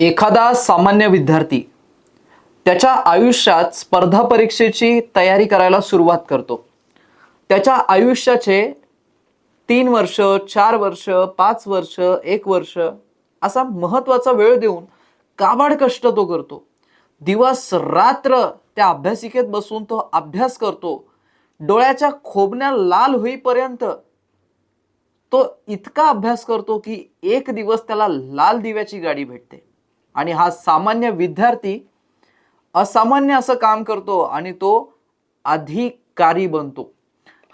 एखादा सामान्य विद्यार्थी त्याच्या आयुष्यात स्पर्धा परीक्षेची तयारी करायला सुरुवात करतो. त्याच्या आयुष्याचे तीन वर्ष चार वर्ष पाच वर्ष एक वर्ष असा महत्त्वाचा वेळ देऊन काबाड कष्ट तो करतो. दिवस रात्र त्या अभ्यासिकेत बसून तो अभ्यास करतो. डोळ्याच्या खोबण्या लाल होईपर्यंत तो इतका अभ्यास करतो की एक दिवस त्याला लाल दिव्याची गाडी भेटते. आणि हा सामान्य विद्यार्थी असामान्य असं काम करतो आणि तो अधिकारी बनतो.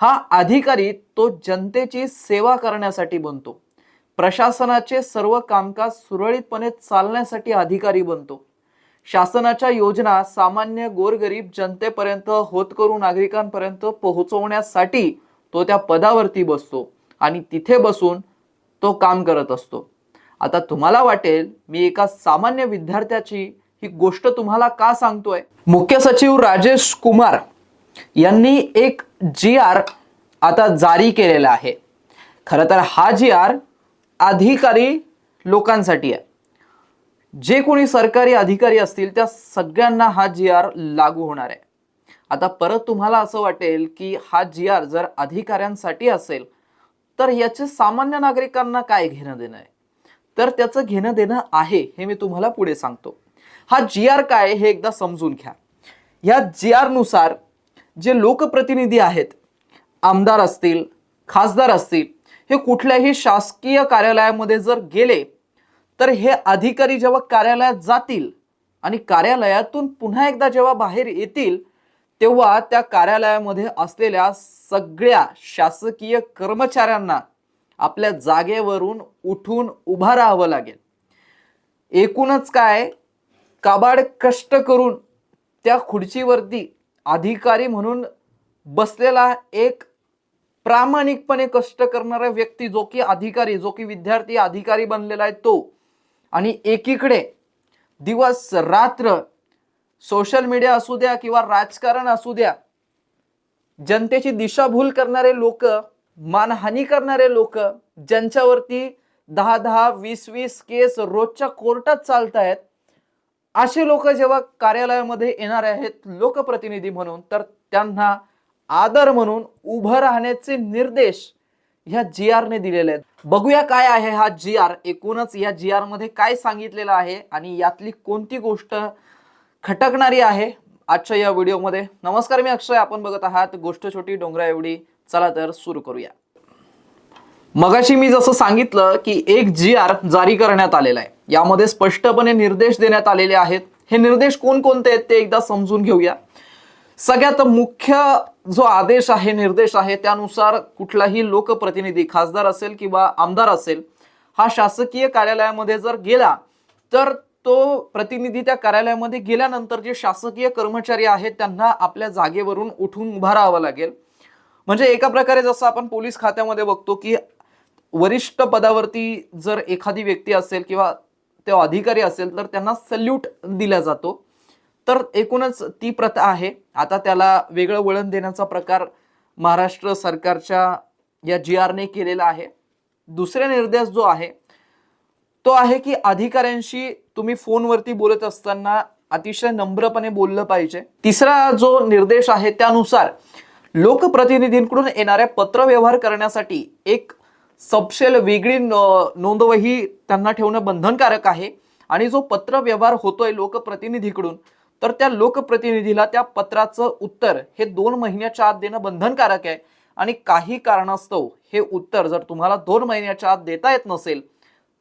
हा अधिकारी तो जनतेची सेवा करण्यासाठी बनतो. प्रशासनाचे सर्व कामकाज सुरळीतपणे चालण्यासाठी अधिकारी बनतो. शासनाच्या योजना सामान्य गोरगरीब जनतेपर्यंत होतकरू नागरिकांपर्यंत पोहोचवण्यासाठी तो त्या पदावरती बसतो आणि तिथे बसून तो काम करत असतो. आता तुम्हाला वाटेल मी एका सामान्य विद्यार्थ्याची ही गोष्ट तुम्हाला का सांगतोय? मुख्य सचिव राजेश कुमार यांनी एक जी आर आता जारी केलेला आहे. खरं तर हा जी आर अधिकारी लोकांसाठी आहे. जे कोणी सरकारी अधिकारी असतील त्या सगळ्यांना हा जी आर लागू होणार आहे. आता परत तुम्हाला असं वाटेल की हा जी आर जर अधिकाऱ्यांसाठी असेल तर याचे सामान्य नागरिकांना काय घेणं देणं आहे? तर त्याचं घेणं देणं आहे हे मी तुम्हाला पुढे सांगतो. हा जी आर काय हे एकदा समजून घ्या. या जी आरनुसार जे लोकप्रतिनिधी आहेत आमदार असतील खासदार असतील हे कुठल्याही शासकीय कार्यालयामध्ये जर गेले तर हे अधिकारी जेव्हा कार्यालयात जातील आणि कार्यालयातून पुन्हा एकदा जेव्हा बाहेर येतील तेव्हा त्या कार्यालयामध्ये असलेल्या सगळ्या शासकीय कर्मचाऱ्यांना आपल्या जागेवरून उठून उभा राहावं लागेल. एकूणच काय? काबाड कष्ट करून त्या खुर्चीवरती अधिकारी म्हणून बसलेला एक प्रामाणिकपणे कष्ट करणारा व्यक्ती जो की अधिकारी जो की विद्यार्थी अधिकारी बनलेला आहे तो. आणि एकीकडे दिवस रात्र सोशल मीडिया असू द्या किंवा राजकारण असू द्या जनतेची दिशाभूल करणारे लोक मानहानी करणारे लोक ज्यांच्यावरती दहा दहा वीस वीस केस रोजच्या कोर्टात चालत आहेत असे लोक जेव्हा कार्यालयामध्ये येणार आहेत लोकप्रतिनिधी म्हणून तर त्यांना आदर म्हणून उभं राहण्याचे निर्देश ह्या जी आरने दिलेले आहेत. बघूया काय आहे हा जी आर. एकूणच या जी आरमध्ये काय सांगितलेलं आहे आणि यातली कोणती गोष्ट खटकणारी आहे आजच्या या व्हिडिओमध्ये. नमस्कार मी अक्षय. आपण बघत आहात गोष्ट छोटी डोंगरा एवढी चला तर सुरू करूया. मगाशी मी जसं सांगितलं की एक जी आर जारी करण्यात आलेला आहे. यामध्ये स्पष्टपणे निर्देश देण्यात आलेले आहेत. हे निर्देश कोणकोणते आहेत ते एकदा समजून घेऊया. सगळ्यात मुख्य जो आदेश आहे निर्देश आहे त्यानुसार कुठलाही लोकप्रतिनिधी खासदार असेल किंवा आमदार असेल हा शासकीय कार्यालयामध्ये जर गेला तर तो प्रतिनिधी त्या कार्यालयामध्ये गेल्यानंतर जे शासकीय कर्मचारी आहेत त्यांना आपल्या जागेवरून उठून उभा राहावं लागेल. म्हणजे एका प्रकारे जसं आपण पोलीस खात्यामध्ये बघतो की वरिष्ठ पदावरती जर एखादी व्यक्ती असेल किंवा तो अधिकारी असेल तर त्यांना सल्यूट दिला जातो. तर एकूणच ती प्रथा आहे. आता त्याला वेगळं वळण देण्याचा प्रकार महाराष्ट्र सरकारच्या या जी आरने केलेला आहे. दुसरे निर्देश जो आहे तो आहे की अधिकाऱ्यांशी तुम्ही फोनवरती बोलत असताना अतिशय नम्रपणे बोललं पाहिजे. तिसरा जो निर्देश आहे त्यानुसार लोकप्रतिनिधींकडून येणाऱ्या पत्रव्यवहार करण्यासाठी एक सपशेल वेगळी नोंदवही त्यांना ठेवणं बंधनकारक आहे. आणि जो पत्रव्यवहार होतोय लोकप्रतिनिधीकडून तर त्या लोकप्रतिनिधीला त्या पत्राचं उत्तर हे दोन महिन्याच्या आत देणं बंधनकारक आहे. आणि काही कारणास्तव हे उत्तर जर तुम्हाला दोन महिन्याच्या आत देता येत नसेल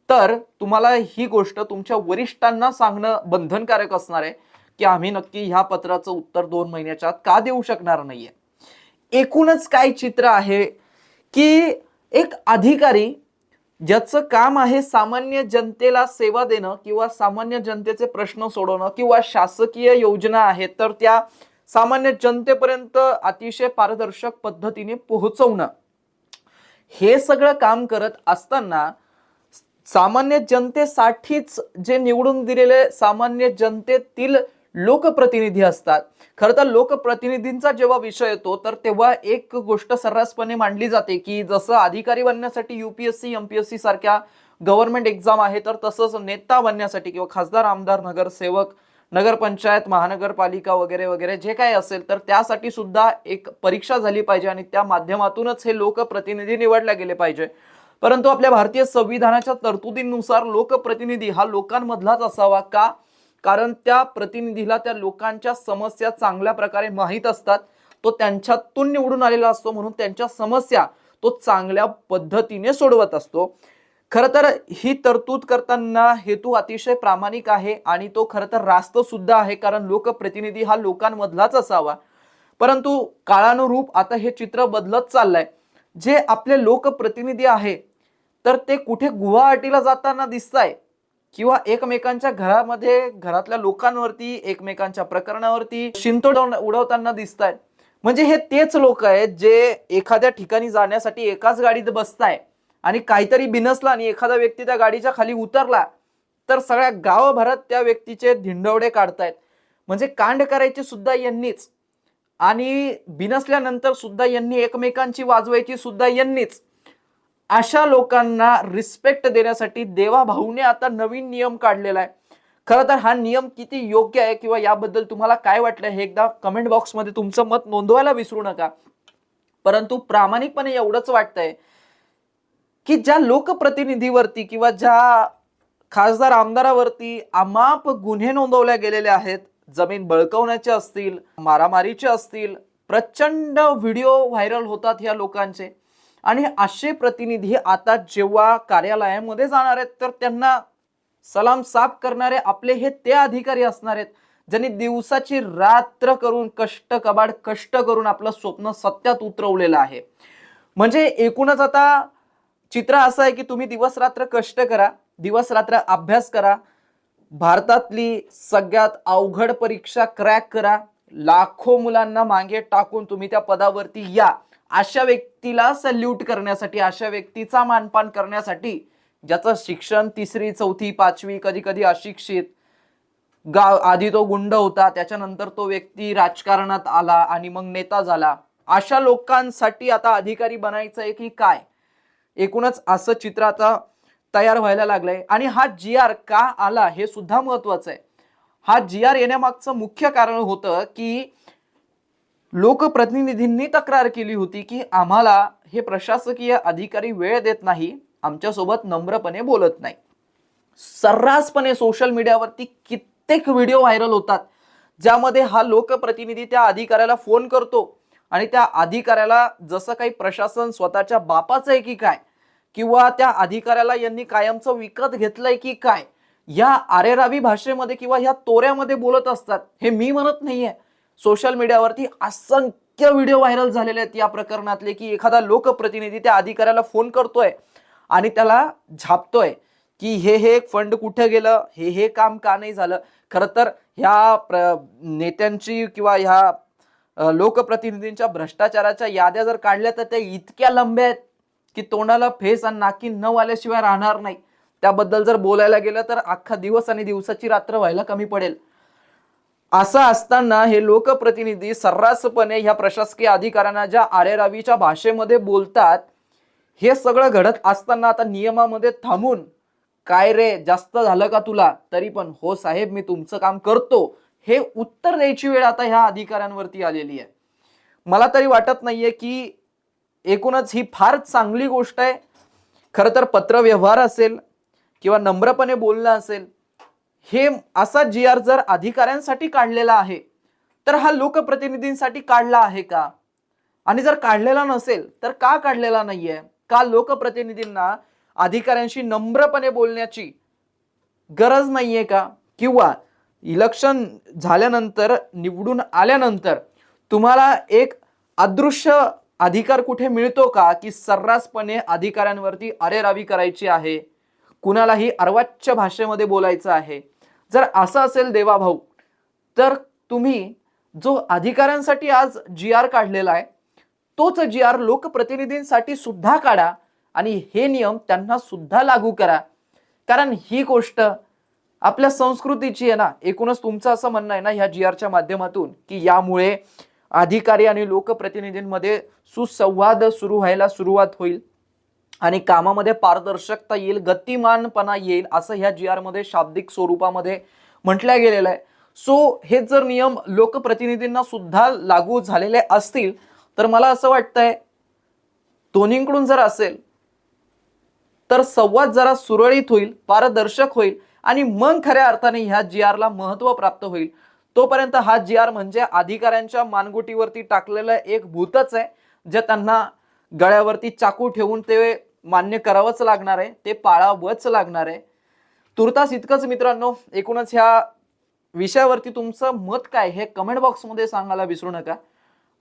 तर तुम्हाला ही गोष्ट तुमच्या वरिष्ठांना सांगणं बंधनकारक असणार आहे की आम्ही नक्की ह्या पत्राचं उत्तर दोन महिन्याच्या आत का देऊ शकणार नाहीये. एकूणच काय चित्र आहे की एक अधिकारी ज्याचं काम आहे सामान्य जनतेला सेवा देणं किंवा सामान्य जनतेचे प्रश्न सोडवणं किंवा शासकीय योजना आहेत तर त्या सामान्य जनतेपर्यंत अतिशय पारदर्शक पद्धतीने पोहोचवणं. हे सगळं काम करत असताना सामान्य जनतेसाठीच जे निवडून दिलेले सामान्य जनतेतील लोकप्रतिनिधी असतात. खरं तर लोकप्रतिनिधींचा जेव्हा विषय येतो तर तेव्हा एक गोष्ट सर्रासपणे मांडली जाते की जसं अधिकारी बनण्यासाठी युपीएससी एमपीएससी सारख्या गव्हर्नमेंट एक्झाम आहे तर तसंच नेता बनण्यासाठी किंवा खासदार आमदार नगरसेवक नगरपंचायत महानगरपालिका वगैरे वगैरे जे काही असेल तर त्यासाठी सुद्धा एक परीक्षा झाली पाहिजे आणि त्या माध्यमातूनच हे लोकप्रतिनिधी निवडले गेले पाहिजे. परंतु आपल्या भारतीय संविधानाच्या तरतुदींनुसार लोकप्रतिनिधी हा लोकांमधलाच असावा का? कारण त्या प्रतिनिधीला त्या लोकांच्या समस्या चांगल्या प्रकारे माहीत असतात. तो त्यांच्यातून निवडून आलेला असतो म्हणून त्यांच्या समस्या तो चांगल्या पद्धतीने सोडवत असतो. खर तर ही तरतूद करताना हेतू अतिशय प्रामाणिक आहे आणि तो खर तर रास्त सुद्धा आहे कारण लोकप्रतिनिधी हा लोकांमधलाच असावा. परंतु काळानुरूप आता हे चित्र बदलत चाललंय. जे आपले लोकप्रतिनिधी आहे तर ते कुठे गुवाहाटीला जाताना दिसताय? किंवा एकमेकांच्या घरामध्ये घरातल्या लोकांवरती एकमेकांच्या प्रकरणावरती शिंतोड उडवताना दिसत आहेत म्हणजे हे तेच लोक आहेत जे एखाद्या ठिकाणी जाण्यासाठी एकाच गाडीत बसताय आणि काहीतरी बिनसला आणि एखादा व्यक्ती त्या गाडीच्या खाली उतरला तर सगळ्या गावभरात त्या व्यक्तीचे धिंडवडे काढतायत. म्हणजे कांड करायचे सुद्धा यांनीच आणि बिनसल्यानंतर सुद्धा यांनी एकमेकांची वाजवायची सुद्धा यांनीच. अशा लोकांना रिस्पेक्ट देण्यासाठी देवा भाऊने आता नवीन नियम काढलेला आहे. खरं तर हा नियम किती योग्य आहे किंवा याबद्दल तुम्हाला काय वाटलं हे एकदा कमेंट बॉक्समध्ये तुमचं मत नोंदवायला विसरू नका. परंतु प्रामाणिकपणे एवढंच वाटतंय की ज्या लोकप्रतिनिधीवरती किंवा ज्या खासदार आमदारावरती अमाप गुन्हे नोंदवल्या गेलेले आहेत जमीन बळकवण्याचे असतील मारामारीचे असतील प्रचंड व्हिडिओ व्हायरल होतात ह्या लोकांचे. आणि असे प्रतिनिधी आता जेव्हा कार्यालयामध्ये जाणार आहेत तर त्यांना सलाम साफ करणारे आपले हे ते अधिकारी असणार आहेत ज्यांनी दिवसाची रात्र करून कष्ट कबाड कष्ट करून आपलं स्वप्न सत्यात उतरवलेलं आहे. म्हणजे एकूणच आता चित्र असं आहे की तुम्ही दिवस रात्र कष्ट करा दिवस रात्र अभ्यास करा भारतातली सगळ्यात अवघड परीक्षा क्रॅक करा लाखो मुलांना मागे टाकून तुम्ही त्या पदावरती या. अशा व्यक्तीला सल्यूट करण्यासाठी अशा व्यक्तीचा मानपान करण्यासाठी ज्याचं शिक्षण तिसरी चौथी पाचवी कधी कधी अशिक्षित गाव आधी तो गुंड होता त्याच्यानंतर तो व्यक्ती राजकारणात आला आणि मग नेता झाला. अशा लोकांसाठी आता अधिकारी बनायचं आहे की काय? एकूणच असं चित्र आता तयार व्हायला लागलंय. आणि हा जी आर का आला हे सुद्धा महत्वाचं आहे. हा जी आर येण्यामागचं मुख्य कारण होतं की लोकप्रतिनिधींनी तक्रार केली होती की आम्हाला हे प्रशासकीय अधिकारी वेळ देत नाही आमच्यासोबत नम्रपणे बोलत नाही. सर्रासपणे सोशल मीडियावरती कित्येक व्हिडिओ व्हायरल होतात ज्यामध्ये हा लोकप्रतिनिधी त्या अधिकाऱ्याला फोन करतो आणि त्या अधिकाऱ्याला जसं काही प्रशासन स्वतःच्या बापाचं आहे की काय किंवा त्या अधिकाऱ्याला यांनी कायमचं विकत घेतलंय की काय या आरेरावी भाषेमध्ये किंवा ह्या तोऱ्यामध्ये बोलत असतात हे मी म्हणत नाहीये. सोशल मीडियावरती असंख्य व्हिडिओ व्हायरल झालेले आहेत या प्रकरणातले की एखादा लोकप्रतिनिधी त्या अधिकाऱ्याला फोन करतोय आणि त्याला झापतोय की हे हे फंड कुठे गेलं हे हे काम का नाही झालं? खरं तर ह्या प्र नेत्यांची किंवा ह्या लोकप्रतिनिधींच्या भ्रष्टाचाराच्या याद्या जर काढल्या तर त्या इतक्या लंब्या आहेत की तोंडाला फेस आणि नाकी न आल्याशिवाय राहणार नाही. त्याबद्दल जर बोलायला गेलं तर अख्खा दिवस आणि दिवसाची रात्र व्हायला कमी पडेल. असं असताना हे लोकप्रतिनिधी सर्रासपणे ह्या प्रशासकीय अधिकाऱ्यांना ज्या आरेरावीच्या भाषेमध्ये बोलतात हे सगळं घडत असताना आता नियमामध्ये थांबून काय रे जास्त झालं का तुला? तरी पण हो साहेब मी तुमचं काम करतो. हे उत्तर द्यायची वेळ आता ह्या अधिकाऱ्यांवरती आलेली आहे. मला तरी वाटत नाहीये की एकूणच ही फार चांगली गोष्ट आहे. खरं तर पत्रव्यवहार असेल किंवा नम्रपणे बोलणं असेल हे असा जी आर जर अधिकाऱ्यांसाठी काढलेला आहे तर हा लोकप्रतिनिधींसाठी काढला आहे का? आणि जर काढलेला नसेल तर का काढलेला नाहीये? का लोकप्रतिनिधींना अधिकाऱ्यांशी नम्रपणे बोलण्याची गरज नाहीये का? किंवा इलेक्शन झाल्यानंतर निवडून आल्यानंतर तुम्हाला एक अदृश्य अधिकार कुठे मिळतो का? की सर्रासपणे अधिकाऱ्यांवरती अरेरावी करायची आहे? कुणालाही अर्वाच्य भाषेमध्ये बोलायचं आहे. जर असं असेल देवाभाऊ तर तुम्ही जो अधिकाऱ्यांसाठी आज जी आर काढलेला आहे तोच जी आर लोकप्रतिनिधींसाठी सुद्धा काढा आणि हे नियम त्यांना सुद्धा लागू करा. कारण ही गोष्ट आपल्या संस्कृतीची आहे ना एकूणच तुमचं असं म्हणणं आहे ना ह्या जी आरच्या माध्यमातून की यामुळे अधिकारी आणि लोकप्रतिनिधींमध्ये सुसंवाद सुरू व्हायला सुरुवात होईल. आणि कामामध्ये पारदर्शकता येईल गतिमानपणा येईल असं ह्या जी आरमध्ये शाब्दिक स्वरूपामध्ये म्हटलं गेलेलं आहे. सो हे जर नियम लोकप्रतिनिधींना सुद्धा लागू झालेले असतील तर मला असं वाटतंय दोन्हीकडून जर असेल तर संवाद जरा सुरळीत होईल पारदर्शक होईल आणि मग खऱ्या अर्थाने ह्या जी आरला महत्त्व प्राप्त होईल. तोपर्यंत हा जी आर म्हणजे अधिकाऱ्यांच्या मानगुटीवरती टाकलेलं एक भूतच आहे जे त्यांना गळ्यावरती चाकू ठेवून ते मान्य करावंच लागणार आहे ते पाळावंच लागणार आहे. तुर्तास इतकंच मित्रांनो एकूणच ह्या विषयावरती तुमचं मत काय हे कमेंट बॉक्समध्ये सांगायला विसरू नका.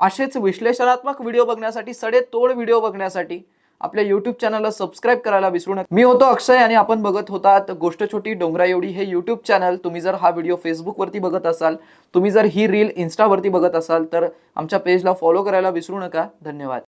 असेच विश्लेषणात्मक व्हिडिओ बघण्यासाठी सडेतोड व्हिडिओ बघण्यासाठी आपल्या यूट्यूब चॅनलला सबस्क्राईब करायला विसरू नका. मी होतो अक्षय आणि आपण बघत होतात गोष्ट छोटी डोंगरा एवढी. हे यूट्यूब चॅनल तुम्ही जर हा व्हिडिओ फेसबुकवरती बघत असाल तुम्ही जर ही रील इन्स्टावरती बघत असाल तर आमच्या पेजला फॉलो करायला विसरू नका. धन्यवाद.